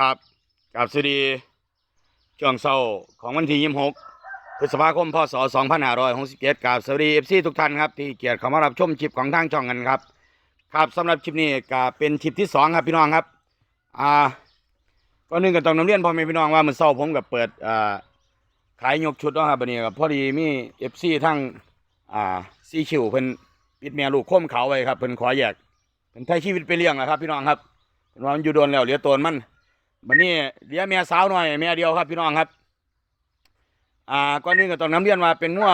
ครับกับสวัสดีช่วงเช้าของวันที่26พฤษภาคมพศ2567กับสวัสดี FC ทุกท่านครับที่เกียรติเข้ามารับชมคลิปของทางช่องกันครับ ครับสำหรับคลิปนี้ก็เป็นคลิปที่สองครับพี่น้องครับอ่าก่อนหนึงก็ต้องน้ำเรียนพ่อแม่พี่น้องว่ามื้อเช้าผมก็เปิดอ่าขายยกชุดเนาะครับบัดนี้ก็พอดีมี FC ทั้งอ่าซีคิวเพิ่นปิดแม่ลูกโคมเขาไว้ครับเพิ่นขอแยกเพิ่นไทยชีวิตไปเลี้ยงแล้วครับ พี่น้องครับเพิ่นว่ามันอยู่โดนแล้วเหลือโตนมัน วันนี้เลี้ยงแม่สาวหน่อยแม่เดียวครับพี่น้องครับ อ่าก่อนอื่นก็ต้องน้ำเรียนว่าเป็นงัว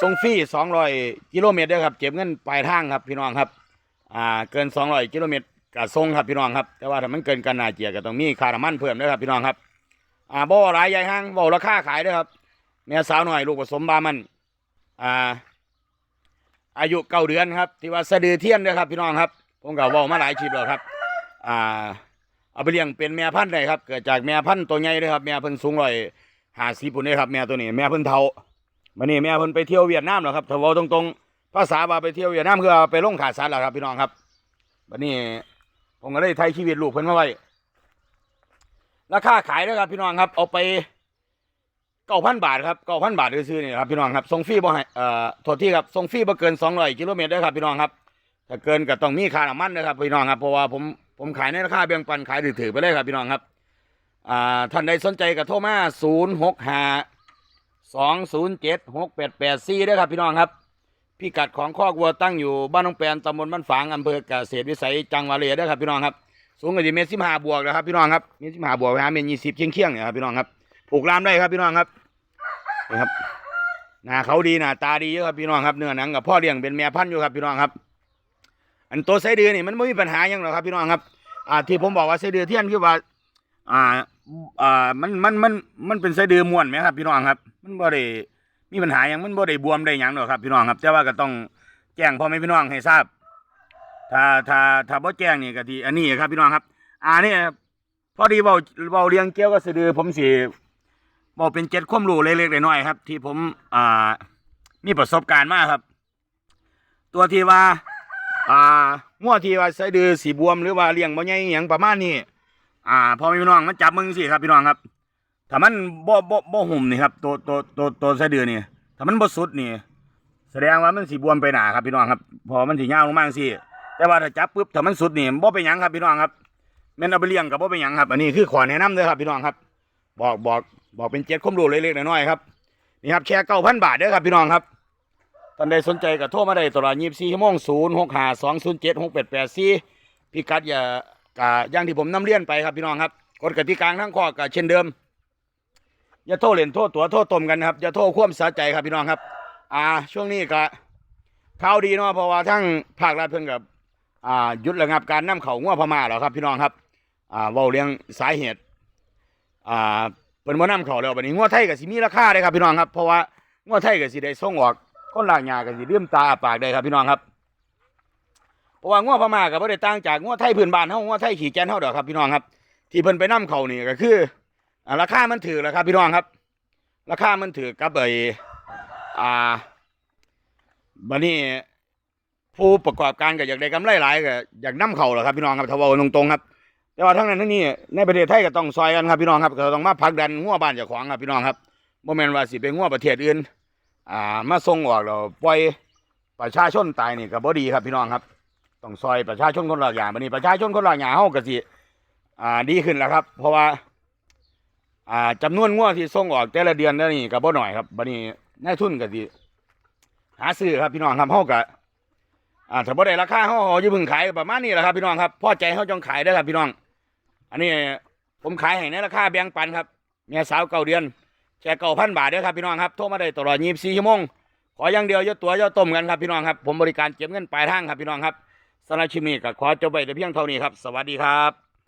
ทรงฟรีสองร้อยกิโลเมตรเด้อครับเก็บเงินปลายทางครับพี่น้องครับ อ่าเกินสองร้อยกิโลเมตรก็ส่งครับพี่น้องครับ แต่ว่าถ้ามันเกินกันนาเจียก็ต้องมีค่าน้ำมันเพิ่มเด้อครับพี่น้องครับอ่าบ่หลายใหญ่ห้างบ่อราคาขายเด้อครับแม่สาวหน่อยลูกผสมบามันอ่าอายุเก้าเดือนครับ ที่ว่าสะดือเทียนเด้อครับพี่น้องครับผมก็เว้ามาหลายคลิปแล้วครับ อ่า เอาไปเลี้ยงเป็นแม่พันธุ์ได้ครับ เกิดจากแม่พันธุ์ตัวใหญ่เลยครับแม่เพิ่นสูงร้อยห้าสิบปุ่นเลยครับแม่ตัวนี้แม่เพิ่นเทาวันนี้แม่เพิ่นไปเที่ยวเวียดนามแล้วครับถ้าเว้าตรงๆ ภาษาว่าไปเที่ยวเวียดนามคือไปลงขาดสัตว์แล้วครับพี่น้องครับวันนี้ผมก็เลยไทยชีวิตลูกเพิ่นมาไว้ราคาขายด้วยครับพี่น้องครับ เอาไปเก้าพันบาทครับเก้าพันบาทซื้อๆนี่ครับพี่น้องครับส่งฟรีบ่ให้เอ่อโทษที่ครับส่งฟรีบ่เกินสองร้อยกิโลเมตรเด้ครับพี่น้องครับถ้าเกินก็ต้องมีค่าน้ำมันนะครับพี่น้องครับเพราะว่าผม ผมขายในราคาแบ่งปันขายถือๆไปเลยครับพี่น้องครับอ่าท่านใดสนใจก็โทรมาศูนย์หกห้าสองศูนย์เจ็ดหกแปดแปดสี่ด้วยครับพี่น้องครับพิกัดของคอกวัวตั้งอยู่บ้านนองแปนตำบลบ้านฝางอำเภอเกษตรวิสัยจังหวัดเลยด้วยครับพี่น้องครับสูงกว่าเมตรสิบห้าบวกนะครับพี่น้องครับเมตรสิบห้าบวกไปหาเมตรยี่สิบเคียงเคียงเนี่ยครับพี่น้องครับผูกลามได้ครับพี่น้องครับนี่ครับหน้าเขาดีหน้าตาดีเยอะครับพี่น้องครับเนื้อหนังกับพ่อเลี้ยงเป็นแม่พันธุ์อยู่ครับพี่น้องครับ อันตัวไส้เดือนนี่มันไม่มีปัญหายังหรอกครับพี่น้องครับ อ่า ที่ผมบอกว่าไส้เดือนเทียนคือว่า อ่า อ่า มัน มัน มัน มันเป็นไส้เดือนม้วนไหมครับ พี่น้องครับ มันบ่ได้มีปัญหายังมันบ่ได้บวมได้หยังหรอกครับ พี่น้องครับ แต่ว่าก็ต้องแจ้งพ่อแม่พี่น้องให้ทราบ ถ้า ถ้า ถ้าบ่แจ้งนี่ก็ดีอันนี้ครับ พี่น้องครับ อ่านี่พอดีเบาเบาเรียงเกี่ยวกับไส้เดือนผมสิบอกเป็นเจ็ดความรูเล็กๆน้อยๆครับ ที่ผม อ่า มีประสบการณ์มากครับ ตัวที่ว่า อ่างัวที่ว่าไส้เดือสีบวมหรือว่าเลี้ยงบ่ใหญ่อหย่างประมาณนี้อ่าพอมีพี่น้องมันจับมึงสิครับพี่น้องครับ ถ้ามันบ่บ่บ่หุ่มนี่ครับตัวตัวตัวตัวไส้เดือนี่ถ้ามันบ่สุดนี่ แสดงว่ามันสีบวมไปหนาครับพี่น้องครับ พอมันสียาวลงมาสิแต่ว่าถ้าจับปุ๊บถ้ามันสุดนี่บ่เป็นหยังครับพี่น้องครับแม่นเอาไปเลี้ยงกับบ่เป็นหยังครับ อันนี้คือขอแนะนำเลยครับพี่น้องครับ บอกบอกบอกเป็นเจ็ดข้อมรู้เล็กๆน้อยๆครับนี่ครับแค่เก้าพันบาทเด้อครับพี่น้องครับ ท่านใดสนใจก็โทรมาได้ตลอด24ชั่วโมง0 6 5 2 0 7 6 8 8 4พิกัดอย่ากะอย่างที่ผมนำเรียนไปครับพี่น้องครับกฎกติกาทั้งข้อก็เช่นเดิม อย่าโทษเล่นโทษตัวโทษตมกันครับอย่าโทษความสะใจครับพี่น้องครับ อ่า ช่วงนี้ก็ข่าวดีเนาะเพราะว่าทั้งภาครัฐเพิ่นกับอ่าหยุดระงับการนำเข้างัวพม่าแล้วครับ พี่น้องครับ อ่าเว้าเรื่องสาเหตุ อ่าเพิ่นบ่นำเข้าแล้วบัดนี้งัวไทยก็สิมีราคาเลยครับพี่น้องครับเพราะว่างัวไทยก็สิได้ส่งออก คนลากหญ้าก็สิลืมตาอ้าปากได้ครับพี่น้องครับเพราะว่างัวพม่าก็บ่ได้ต่างจากงัวไทยพื้นบ้านเฮางัวไทยขี่แกนเฮาดอกครับพี่น้องครับ ที่เพิ่นไปนํเขานี่ก็คือราคามันถูกแล้วครับพี่น้องครับ ราคามันถูกกับไอ้อ่าบัดนี้ผู้ประกอบการก็อยากได้กำไรหลายก็อยากนํเขาแหละครับพี่น้องครับถ้าว้าตรงๆครับ แต่ว่าทั้งนั้นทั้งนี้ในประเทศไทยก็ต้องซอยกันครับพี่น้องครับก็ต้องมาผลักดันงัวบ้านเจ้าของครับพี่น้องครับบ่แม่นว่าสิไปงัวประเทศอื่น อ่ามาส่งออกเราปล่อยประชาชนตายนี่ก็บ่ดีครับพี่น้องครับ ต้องซอยประชาชนคนละอย่างบัดนี้ประชาชนคนละอย่างเฮาก็สิอ่าดีขึ้นแล้วครับ เพราะว่า อ่าจำนวนงัวที่ส่งออกแต่ละเดือนนี่ก็บ่น้อยครับบัดนี้นายทุนก็สิหาซื้อครับพี่น้องครับเฮาก็อ่าถ้าบ่ได้ราคาเฮาอย่พิ่งขายประมาณนี้แหละครับพี่น้องครับพอใจเฮาจองขายได้ครับพี่น้อง อันนี้ผมขายให้ในราคาแบ่งปันครับแม่สาวเก้าเดือน แชร์เก่าพันบาทเด้อครับพี่น้องครับโทรมาได้ตลอด24ชั่วโมงขออย่างเดียวย่าตัวย่าต้มกันครับพี่น้องครับผมบริการเก็บเงินปลายทางครับพี่น้องครับสำหรับชิมนี้ก็ขอจบไปแต่เพียงเท่านี้ครับ สวัสดีครับ